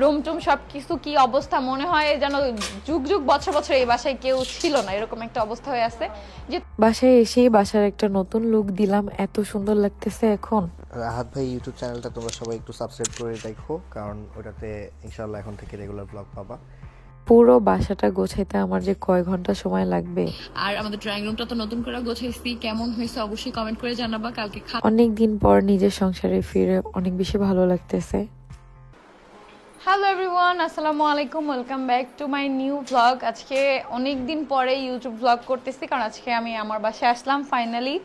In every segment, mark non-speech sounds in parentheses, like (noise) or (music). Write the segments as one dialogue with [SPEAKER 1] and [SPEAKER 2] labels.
[SPEAKER 1] Room টুম সব কিছু কি অবস্থা? মনে হয় যেন যুগ যুগ বছর বছর এই বাসায় কেউ ছিল না এরকম একটা অবস্থা হয়ে আছে। যে
[SPEAKER 2] বাসায় এসেই বাসার একটা নতুন লুক দিলাম এত সুন্দর লাগতেছে এখন।
[SPEAKER 3] রাহাত ভাই ইউটিউব চ্যানেলটা তোমরা সবাই একটু সাবস্ক্রাইব করে দেখো কারণ ওটাতে ইনশাআল্লাহ এখন থেকে রেগুলার ব্লগ পাবা।
[SPEAKER 2] পুরো বাসাটা গোছাইতে আমার যে কয় ঘণ্টা সময় লাগবে।
[SPEAKER 1] আর আমাদের ড্রয়িং রুমটা তো নতুন করে গোছাইছি কেমন হয়েছে অবশ্যই কমেন্ট করে জানাবা কালকে
[SPEAKER 2] অনেক দিন পর নিজের সংসারে ফিরে অনেক বেশি ভালো লাগতেছে।
[SPEAKER 1] হ্যালো এভরিওয়ান আসসালামু আলাইকুম welcome back to my new blog আজকে অনেক দিন পরে ইউটিউব ব্লগ করতেছি, কারণ আজকে আমি আমার বাসায় আসলাম ফাইনালি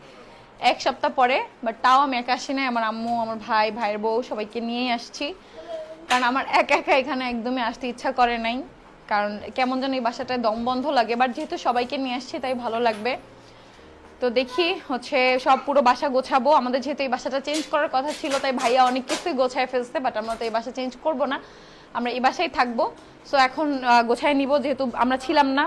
[SPEAKER 1] এক সপ্তাহ পরে বাট তাও আমি একা আসি নাই। আমার আম্মু, আমার ভাই, ভাইয়ের বউ সবাইকে নিয়েই আসছি। কারণ আমার একা একা এখানে একদমই আসতে ইচ্ছা করে নাই। কারণ কেমন যেন এই বাসাটায় দম বন্ধ লাগে বাট যেহেতু সবাইকে নিয়ে আসছি, তাই ভালো লাগবে। তো দেখি হচ্ছে সব পুরো বাসা গোছাবো। আমাদের যেহেতু এই বাসাটা চেঞ্জ করার কথা ছিল, তাই ভাইয়া অনেক কিছুই গোছায় ফেলছে বাট আমরা তো এই বাসা চেঞ্জ করব না। আমরা এই বাসায় থাকব। সো এখন গোছায় নিব, যেহেতু আমরা ছিলাম না।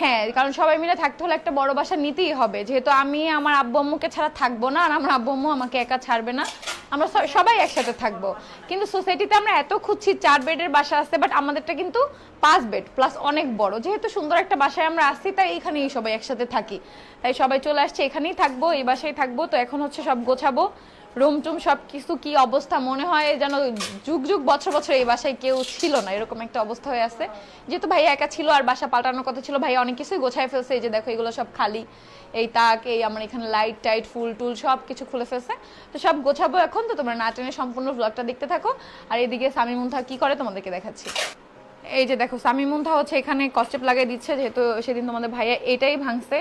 [SPEAKER 1] হ্যাঁ কারণ সবাই মিলে থাকতে হলে একটা বড় বাসা নিতেই হবে। যেহেতু আমি আমার আব্বু আম্মুকে ছাড়া থাকব না, আর আমার আব্বু আম্মু আমাকে একা ছাড়বে না। আমরা সবাই একসাথে থাকব। কিন্তু সোসাইটিতে আমরা এত খুঁজছি, চার বেডের বাসা আছে বাট আমাদেরটা কিন্তু পাঁচ বেড প্লাস অনেক বড়। যেহেতু সুন্দর একটা বাসায় আমরা আসছি তাই এইখানেই সবাই একসাথে থাকি। তাই সবাই চলে আসছে, এখানেই থাকব, এই বাসায় থাকব, তো এখন হচ্ছে সব গোছাবো। রুম টুম সব কিছু কি অবস্থা? মনে হয় যেন যুগ যুগ, বছর বছর এই বাসায় কেউ ছিল না, এরকম একটা অবস্থা হয়ে আছে। যেহেতু ভাই একা ছিল আর বাসা পাল্টানোর কথা ছিল, ভাই অনেক কিছুই গোছায় ফেলছে। এই যে দেখো, এগুলো সব খালি। এই তাক, এই আমার এখানে লাইট টাইট ফুল টুল সব কিছু খুলে ফেলছে। তো সব গোছাবো এখন, তো তোমরা না টেনে সম্পূর্ণ ব্লগটা দেখতে থাকো। আর এদিকে সামি মুন্থা কি করে তোমাদেরকে দেখাচ্ছি। এই যে দেখো সামি মুন্থা হচ্ছে এখানে কস্টেপ লাগিয়ে দিচ্ছে, যেহেতু সেদিন তোমাদের ভাইয়া এটাই ভাঙছে।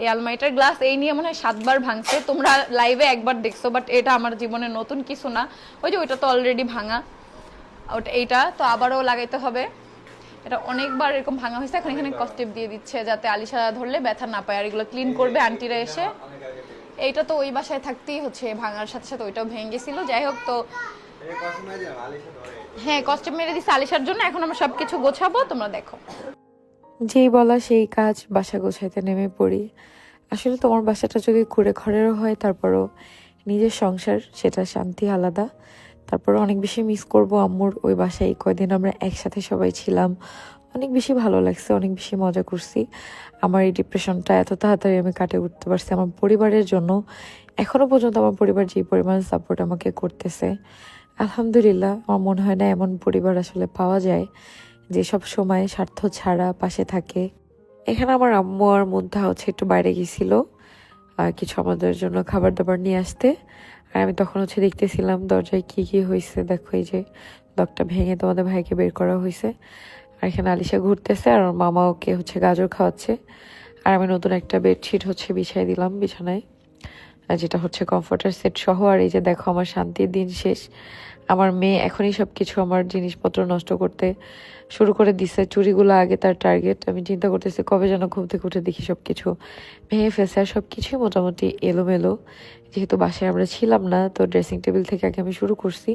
[SPEAKER 1] এই আলমারিটার গ্লাস এই নিয়ে মনে হয় সাতবার ভাঙছে। তোমরা লাইভে একবার দেখছ বাট এটা আমার জীবনে নতুন কিছু না। ওই যে ওইটা তো অলরেডি ভাঙা। ওটা এইটা তো আবারও লাগাইতে হবে। এটা অনেকবার এরকম ভাঙা হয়েছে। এখন এখানে কস্টেপ দিয়ে দিচ্ছে যাতে আলিশা ধরলে ব্যথা না পায়। আর এগুলো ক্লিন করবে আন্টিরা এসে। এইটা তো ওই বাসায় থাকতেই হচ্ছে ভাঙার সাথে সাথে ওইটাও ভেঙে গেছিল। যাই হোক তো হ্যাঁ কস্টেপ মেরে দিচ্ছে আলিশার জন্য। এখন আমরা সবকিছু গোছাবো তোমরা দেখো।
[SPEAKER 2] যেই বলা সেই কাজ বাসা গোছাইতে নেমে পড়ি। আসলে তোমার বাসাটা যদি ঘুরে ঘরেরও হয়, তারপরও নিজের সংসার, সেটা শান্তি আলাদা। তারপর অনেক বেশি মিস করব আম্মুর ওই বাসায়। কয়দিন আমরা একসাথে সবাই ছিলাম। অনেক বেশি ভালো লাগছে, অনেক বেশি মজা করছি। আমার এই ডিপ্রেশনটা এত তাড়াতাড়ি আমি কাটে উঠতে পারছি আমার পরিবারের জন্য। এখনও পর্যন্ত আমার পরিবার যে পরিমাণ সাপোর্ট আমাকে করতেছে। আলহামদুলিল্লাহ, আমার মনে হয় না এমন পরিবার আসলে পাওয়া যায়। যে সব সময় স্বার্থ ছাড়া পাশে থাকে। এখানে আমার আম্মু আর মুন্থা হচ্ছে একটু বাইরে গেছিল কিছু আমাদের জন্য খাবার দাবার নিয়ে আসতে। আর আমি তখন হচ্ছে দেখতেছিলাম দরজায় কি কি হয়েছে দেখো এই যে লকটা ভেঙে তোমাদের ভাইকে বের করা হয়েছে আর এখানে আলিশা ঘুরতেছে আর ওর মামা ওকে হচ্ছে গাজর খাওয়াচ্ছে। আর আমি নতুন একটা বেডশিট হচ্ছে বিছাই দিলাম বিছানায় যেটা হচ্ছে কমফোর্টার সেট সহ। আর এই যে দেখো আমার শান্তির দিন শেষ। আমার মেয়ে এখনই সব কিছু আমার জিনিসপত্র নষ্ট করতে শুরু করে দিছে। চুরিগুলো আগে তার টার্গেট আমি চিন্তা করতেছি, কবে যেন ঘুম থেকে উঠে দেখি সব কিছু ভেঙে ফেলছে। আর সব কিছুই মোটামুটি এলোমেলো। যেহেতু বাসায় আমরা ছিলাম না, তো ড্রেসিং টেবিল থেকে আগে আমি শুরু করছি।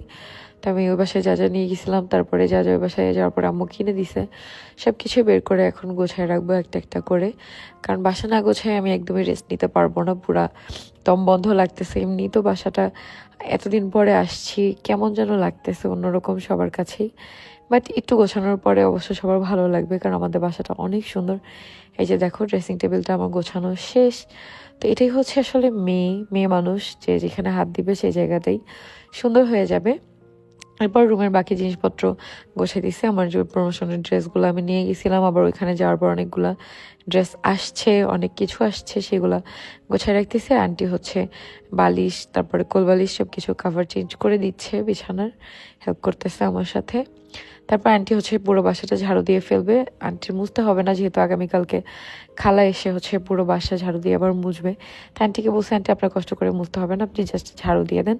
[SPEAKER 2] তো আমি ওই বাসায় যা যা নিয়ে গেছিলাম, তারপরে যা যা ওই বাসায় যাওয়ার পরে আম্মু কিনে দিছে। সব কিছু বের করে এখন গোছায় রাখব একটা একটা করে। কারণ বাসা না গোছায় আমি একদমই রেস্ট নিতে পারব না, পুরা দম বন্ধ লাগতেছে। এমনি তো বাসাটা এতদিন পরে আসছি, কেমন যেন লাগতেছে অন্যরকম সবার কাছেই। বাট একটু গোছানোর পরে অবশ্য সবার ভালো লাগবে, কারণ আমাদের বাসাটা অনেক সুন্দর। এই যে দেখো ড্রেসিং টেবিলটা আমার গোছানো শেষ। তো এটাই হচ্ছে আসলে মেয়ে মেয়ে মানুষ যে যেখানে হাত দিবে সেই জায়গাতেই সুন্দর হয়ে যাবে। এরপর রুমের বাকি জিনিসপত্র গোছাই দিছে, আমার যে প্রমোশনের ড্রেসগুলো আমি নিয়ে গেছিলাম, আবার ওইখানে যাওয়ার পর অনেকগুলা ড্রেস আসছে, অনেক কিছু আসছে, সেগুলা গোছায় রাখতেছে। আন্টি হচ্ছে বালিশ, তারপরে কোলবালিশ সব কিছু কাভার চেঞ্জ করে দিচ্ছে বিছানার হেল্প করতেছে আমার সাথে। তারপর আন্টি হচ্ছে পুরো বাসাটা ঝাড়ু দিয়ে ফেলবে। আন্টির মুছতে হবে না, যেহেতু আগামীকালকে খালা এসে হচ্ছে পুরো বাসা ঝাড়ু দিয়ে আবার মুছবে। তা আন্টিকে বলছে আন্টি আপনার কষ্ট করে মুছতে হবে না, আপনি জাস্ট ঝাড়ু দিয়ে দেন।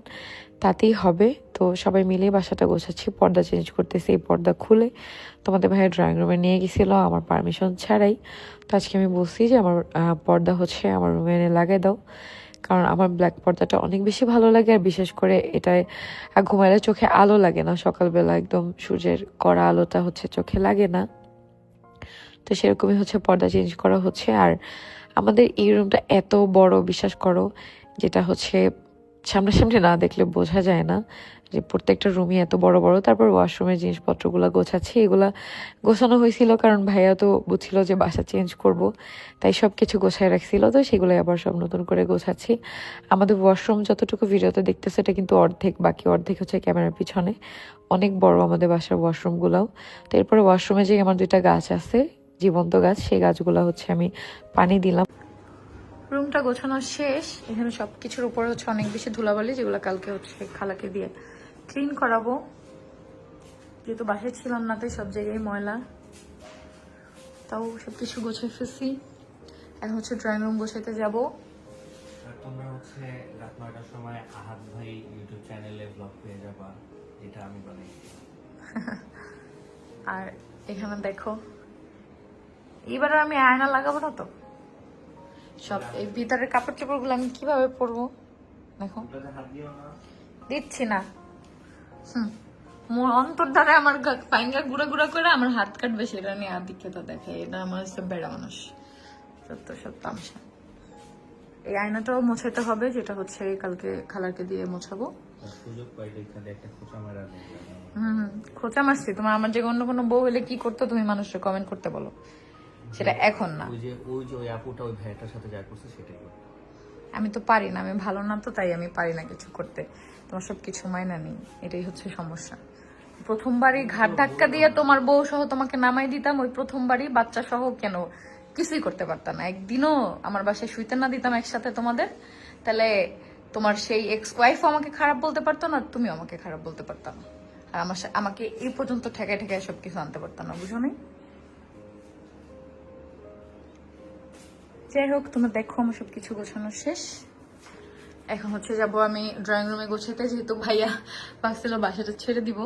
[SPEAKER 2] তাতেই হবে। তো সবাই মিলে বাসাটা গোছাচ্ছি, পর্দা চেঞ্জ করতেছি, এই পর্দা খুলে তোমাদের ভাইয়ের ড্রয়িং রুমে নিয়ে গেছিল, আমার পারমিশন ছাড়াই। তো আজকে আমি বলছি যে, আমার পর্দা হচ্ছে আমার রুমে এনে লাগাই দাও। কারণ আমার ব্ল্যাক পর্দাটা অনেক বেশি ভালো লাগে আর বিশেষ করে এটায় ঘুমাইলে চোখে আলো লাগে না। সকালবেলা একদম সূর্যের কড়া আলোটা হচ্ছে চোখে লাগে না। তো সেরকমই হচ্ছে পর্দা চেঞ্জ করা হচ্ছে। আর আমাদের এই রুমটা এত বড়, বিশ্বাস করো, যেটা হচ্ছে সামনাসামনি না দেখলে বোঝা যায় না যে প্রত্যেকটা রুমই এত বড় বড়। তারপর ওয়াশরুমের জিনিসপত্রগুলো গোছাচ্ছি, এগুলা গোছানো হয়েছিল কারণ ভাইয়া তো বুঝছিল যে বাসা চেঞ্জ করব, তাই সব কিছু গোছায় রাখছিল। তো সেগুলো আবার সব নতুন করে গোছাচ্ছি। আমাদের ওয়াশরুম যতটুকু ভিডিওতে দেখতেছে এটা কিন্তু অর্ধেক, বাকি অর্ধেক হচ্ছে ক্যামেরার পিছনে। অনেক বড় আমাদের বাসার ওয়াশরুমগুলোও তো এরপরে ওয়াশরুমে যে আমার দুইটা গাছ আছে, জীবন্ত গাছ, সেই গাছগুলো হচ্ছে আমি পানি দিলাম।
[SPEAKER 1] রুমটা গোছানো শেষ। এখানে সব কিছুর উপরে হচ্ছে অনেক বেশি ধুলাবালি যেগুলো কালকে হচ্ছে খালাকে দিয়ে ক্লিন করাবো। যেহেতু বাসায় ছিলাম না তাই সব জায়গায় ময়লা। তাও সব কিছু গোছাই ফেলছি। এখন হচ্ছে ড্রয়িং রুম গোছাইতে যাব।
[SPEAKER 4] আর তোমরা হচ্ছে রাত নয়টার সময় আহাত ভাই ইউটিউব চ্যানেলে ব্লগ পেয়ে যাবা। যেটা আমি বানাইছি (laughs)
[SPEAKER 1] আর এখানে দেখো এবার আমি আয়না লাগাবো না তো? সব এই ভিতরের কাপড় চোপড়গুলো আমি কীভাবে পরবো? দেখো। দিচ্ছি না। হুম। মোর অন্তর দ্বারা আমার পাইঙ্গা গুঁড়া গুঁড়া করে আমার হাত কাটবে সেটা নিয়ে আদিক্ষেতা দেখে এটা আমার হচ্ছে বেড়া মানুষ। সত্য সত্য এই আয়নাটাও মোছাতে হবে যেটা হচ্ছে কালকে খালাকে দিয়ে মোছাবো। হুম খোঁচা মারছি। তোমার আমার যে অন্য কোনো বউ হলে কি করতো তুমি মানুষকে কমেন্ট করতে বলো। সেটা এখন না।
[SPEAKER 4] ওই যে ওই যে ওই আপুটা ওই ভাইয়াটার সাথে যা করছে সেটাই করতে।
[SPEAKER 1] আমি তো পারি না আমি ভালো না তো তাই আমি পারি না কিছু করতে। তোমার সব কিছু মাইনা নেই এটাই হচ্ছে সমস্যা। প্রথমবারই ঘাট ধাক্কা দিয়ে তোমার বউ সহ তোমাকে নামাই দিতাম ওই প্রথমবারই বাচ্চা সহ কেন কিছুই করতে পারতাম না। একদিনও আমার বাসায় শুইতে না দিতাম একসাথে তোমাদের। তাহলে তোমার সেই এক্স ওয়াইফ আমাকে খারাপ বলতে পারতো না তুমি আমাকে খারাপ বলতে পারতাম আর আমার আমাকে এই পর্যন্ত ঠেকায় ঠেকায় সব কিছু আনতে পারতাম না বুঝো নি যাই হোক, তোমরা দেখো আমার সব কিছু গোছানো শেষ। এখন হচ্ছে যাব আমি ড্রয়িং রুমে গোছাতে, যেহেতু ভাইয়া পার্সেল বাসাটা ছেড়ে দিব।